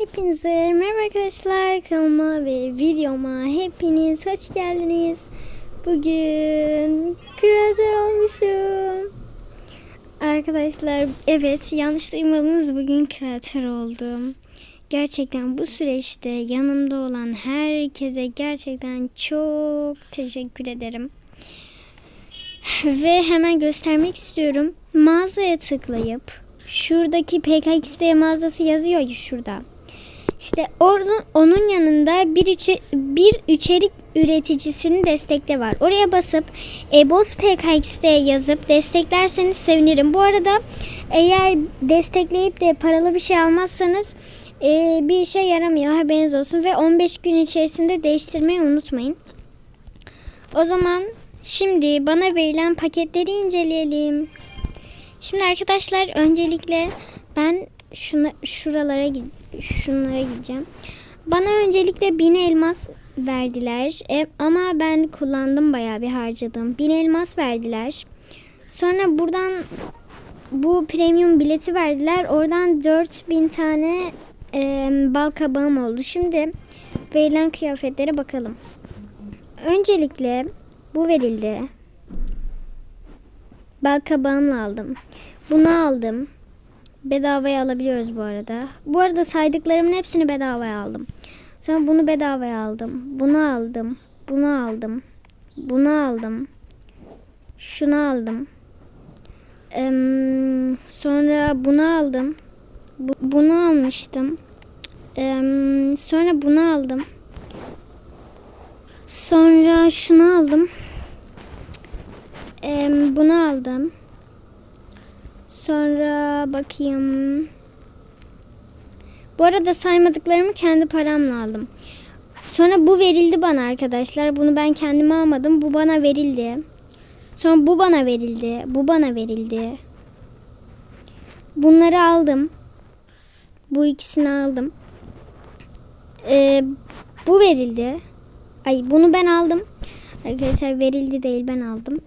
Hepinize merhaba arkadaşlar kanalıma ve videoma hepiniz hoş geldiniz. Bugün kreatör olmuşum. Arkadaşlar evet yanlış duymadınız bugün kreatör oldum. Gerçekten bu süreçte yanımda olan herkese gerçekten çok teşekkür ederim. Ve hemen göstermek istiyorum. Mağazaya tıklayıp şuradaki PKXD mağazası yazıyor ya şurada. İşte oradan onun yanında bir, içe, bir içerik üreticisinin destekle var. Oraya basıp EBOS PKXD yazıp desteklerseniz sevinirim. Bu arada eğer destekleyip de paralı bir şey almazsanız e, bir işe yaramıyor haberiniz olsun. Ve 15 gün içerisinde değiştirmeyi unutmayın. O zaman şimdi bana verilen paketleri inceleyelim. Şimdi arkadaşlar öncelikle ben şuna şuralara şunlara gideceğim. Bana öncelikle bin elmas verdiler. E, ama ben kullandım bayağı bir harcadım. Bin elmas verdiler. Sonra buradan bu premium bileti verdiler. Oradan 4000 tane e, bal kabağım oldu. Şimdi verilen kıyafetlere bakalım. Öncelikle bu verildi. Bal kabağımla aldım. Bunu aldım. Bedavaya alabiliyoruz bu arada. Bu arada saydıklarımın hepsini bedavaya aldım. Sonra bunu bedavaya aldım. Bunu aldım. Bunu aldım. Bunu aldım. Şunu aldım. Eee, sonra bunu aldım. Bu- bunu almıştım. Eee, sonra bunu aldım. Sonra şunu aldım. Eee, bunu aldım. Sonra bakayım. Bu arada saymadıklarımı kendi paramla aldım. Sonra bu verildi bana arkadaşlar. Bunu ben kendime almadım. Bu bana verildi. Sonra bu bana verildi. Bu bana verildi. Bunları aldım. Bu ikisini aldım. Ee, bu verildi. Ay bunu ben aldım. Arkadaşlar verildi değil ben aldım.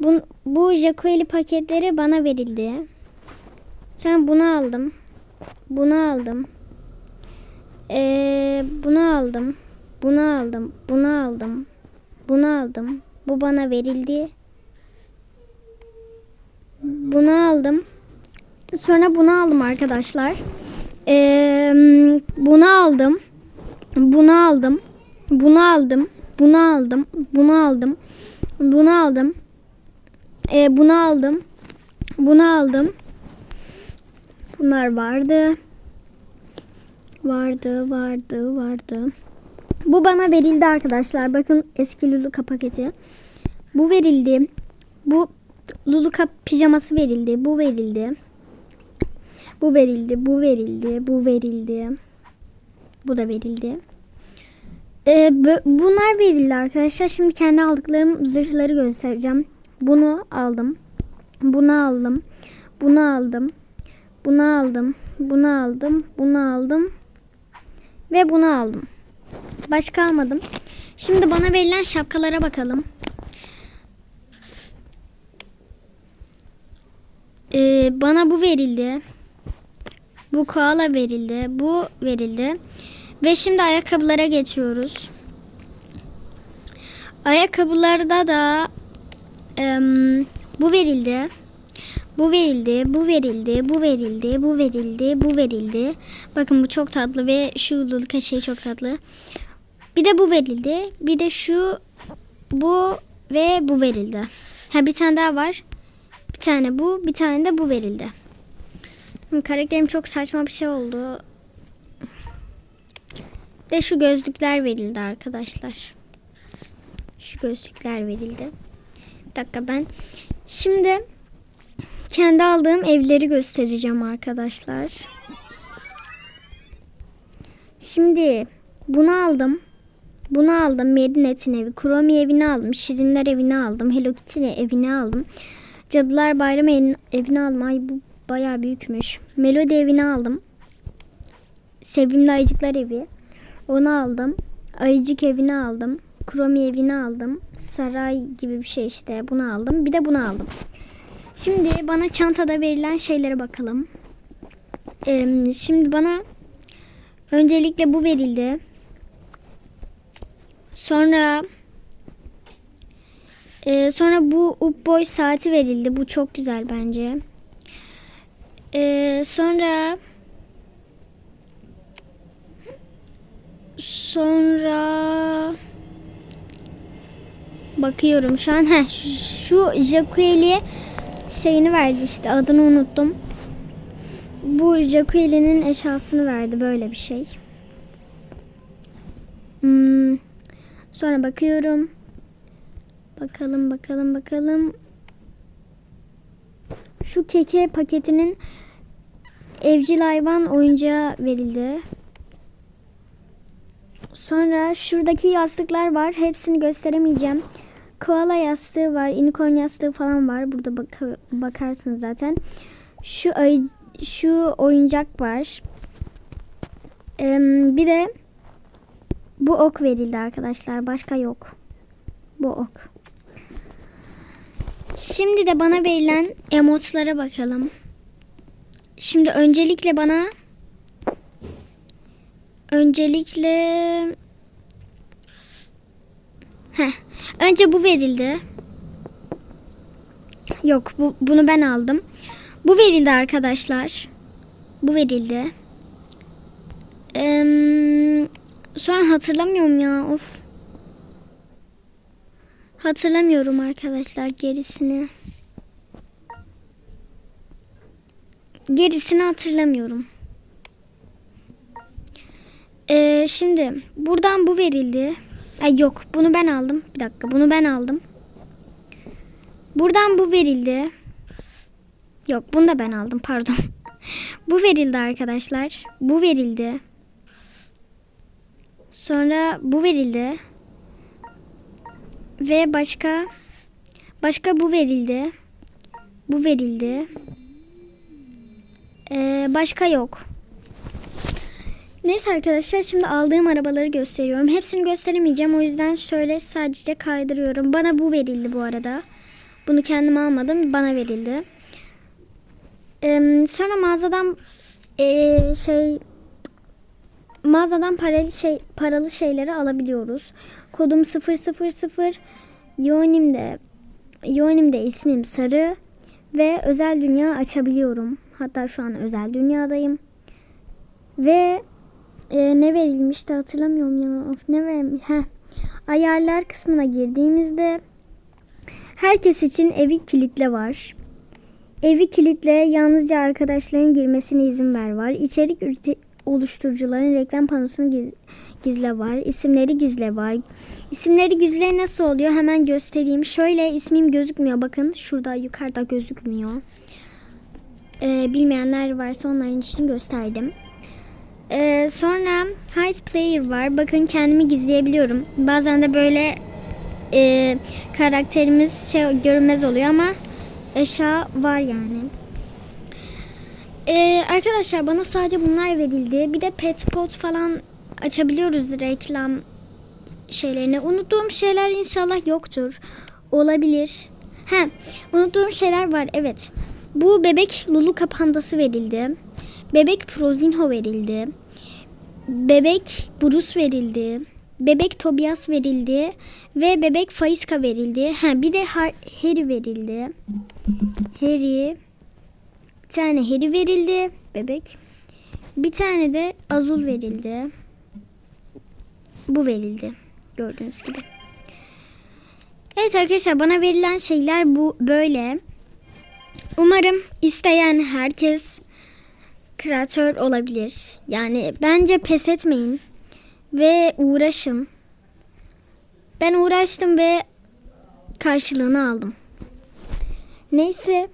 Bu, bu Jacoeli paketleri bana verildi. Sonra bunu aldım. Bunu aldım. Ee, bunu aldım. Bunu aldım. Bunu aldım. Bunu aldım. Bu bana verildi. Bunu aldım. Sonra bunu aldım arkadaşlar. Ee, bunu aldım. Bunu aldım. Bunu aldım. Bunu aldım. Bunu aldım. Bunu aldım. Ee, bunu aldım. Bunu aldım. Bunlar vardı. Vardı, vardı, vardı. Bu bana verildi arkadaşlar. Bakın eski Luluka paketi. Bu verildi. Bu Luluka pijaması verildi. Bu verildi. Bu verildi. Bu verildi. Bu verildi. Bu da verildi. Ee, bunlar verildi arkadaşlar. Şimdi kendi aldıklarım zırhları göstereceğim. Bunu aldım. Bunu aldım. Bunu aldım. Bunu aldım. Bunu aldım. Bunu aldım. Ve bunu aldım. Başka almadım. Şimdi bana verilen şapkalara bakalım. Ee, bana bu verildi. Bu koala verildi. Bu verildi. Ve şimdi ayakkabılara geçiyoruz. Ayakkabılarda da em, bu verildi. Bu verildi, bu verildi, bu verildi, bu verildi, bu verildi. Bakın bu çok tatlı ve şu luluka şey çok tatlı. Bir de bu verildi. Bir de şu, bu ve bu verildi. Ha bir tane daha var. Bir tane bu, bir tane de bu verildi. Karakterim çok saçma bir şey oldu. De şu gözlükler verildi arkadaşlar. Şu gözlükler verildi. Bir dakika ben şimdi kendi aldığım evleri göstereceğim arkadaşlar. Şimdi bunu aldım. Bunu aldım. Medinet'in evi. Kromi evini aldım. Şirinler evini aldım. Hello Kitty evini aldım. Cadılar Bayramı evini- aldım. Ay bu bayağı büyükmüş. Melodi evini aldım. Sevimli Ayıcıklar evi. Onu aldım. Ayıcık evini aldım. Kromi evini aldım. Saray gibi bir şey işte. Bunu aldım. Bir de bunu aldım. Şimdi bana çantada verilen şeylere bakalım. Ee, şimdi bana Öncelikle bu verildi. Sonra e, sonra bu Upboy saati verildi. Bu çok güzel bence. E, sonra sonra bakıyorum şu an. Heh, şu Jacqueline şeyini verdi işte adını unuttum. Bu Jacqueline'nin eşyasını verdi böyle bir şey. Hmm. Sonra bakıyorum. Bakalım bakalım bakalım. Şu keke paketinin evcil hayvan oyuncağı verildi. Sonra şuradaki yastıklar var. Hepsini gösteremeyeceğim. Koala yastığı var. Unicorn yastığı falan var. Burada bak bakarsınız zaten. Şu ayı, şu oyuncak var. Ee, bir de bu ok verildi arkadaşlar. Başka yok. Bu ok. Şimdi de bana verilen emotlara bakalım. Şimdi öncelikle bana öncelikle Heh, önce bu verildi. Yok bu, bunu ben aldım. Bu verildi arkadaşlar. Bu verildi. Ee, sonra hatırlamıyorum ya of. Hatırlamıyorum arkadaşlar gerisini. Gerisini hatırlamıyorum. Ee, şimdi buradan bu verildi. Ay yok bunu ben aldım. Bir dakika bunu ben aldım. Buradan bu verildi. Yok bunu da ben aldım pardon. bu verildi arkadaşlar. Bu verildi. Sonra bu verildi. Ve başka başka bu verildi. Bu verildi. Ee, başka yok. Neyse arkadaşlar şimdi aldığım arabaları gösteriyorum. Hepsini gösteremeyeceğim. O yüzden şöyle sadece kaydırıyorum. Bana bu verildi bu arada. Bunu kendim almadım. Bana verildi. Ee, sonra mağazadan ee, şey mağazadan paralı şey paralı şeyleri alabiliyoruz. Kodum 000 Yoğunimde Yoğunimde ismim Sarı ve özel dünya açabiliyorum. Hatta şu an özel dünyadayım. Ve e, ne verilmişti hatırlamıyorum ya. Of, ne verilmiş? Heh. Ayarlar kısmına girdiğimizde herkes için evi kilitle var. Evi kilitle yalnızca arkadaşların girmesine izin ver var. İçerik oluşturucuların reklam panosunu giz, gizle var. İsimleri gizle var. İsimleri gizle nasıl oluyor? Hemen göstereyim. Şöyle ismim gözükmüyor. Bakın şurada yukarıda gözükmüyor. Ee, bilmeyenler varsa onların için gösterdim. Ee, sonra hide player var. Bakın kendimi gizleyebiliyorum. Bazen de böyle e, karakterimiz şey görünmez oluyor ama eşya var yani. Ee, arkadaşlar bana sadece bunlar verildi. Bir de pet pot falan açabiliyoruz reklam şeylerini. Unuttuğum şeyler inşallah yoktur. Olabilir. He, unuttuğum şeyler var. Evet. Bu bebek Lulu kapandası verildi. Bebek Prozinho verildi. Bebek Bruce verildi. Bebek Tobias verildi ve bebek Faiska verildi. Ha bir de Harry verildi. Harry bir tane Harry verildi bebek. Bir tane de Azul verildi. Bu verildi. Gördüğünüz gibi. Evet arkadaşlar bana verilen şeyler bu böyle. Umarım isteyen herkes kreatör olabilir. Yani bence pes etmeyin ve uğraşın. Ben uğraştım ve karşılığını aldım. Neyse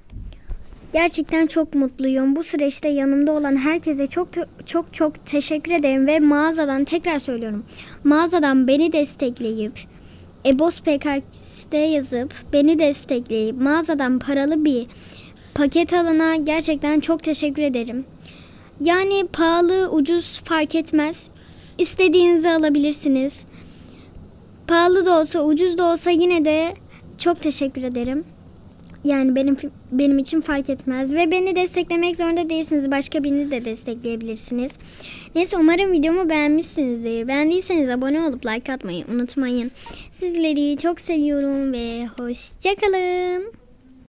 gerçekten çok mutluyum. Bu süreçte yanımda olan herkese çok çok çok teşekkür ederim ve mağazadan tekrar söylüyorum. Mağazadan beni destekleyip Ebos PKX'de yazıp beni destekleyip mağazadan paralı bir paket alana gerçekten çok teşekkür ederim. Yani pahalı, ucuz fark etmez. İstediğinizi alabilirsiniz. Pahalı da olsa, ucuz da olsa yine de çok teşekkür ederim. yani benim benim için fark etmez ve beni desteklemek zorunda değilsiniz. Başka birini de destekleyebilirsiniz. Neyse umarım videomu beğenmişsinizdir. Beğendiyseniz abone olup like atmayı unutmayın. Sizleri çok seviyorum ve hoşçakalın.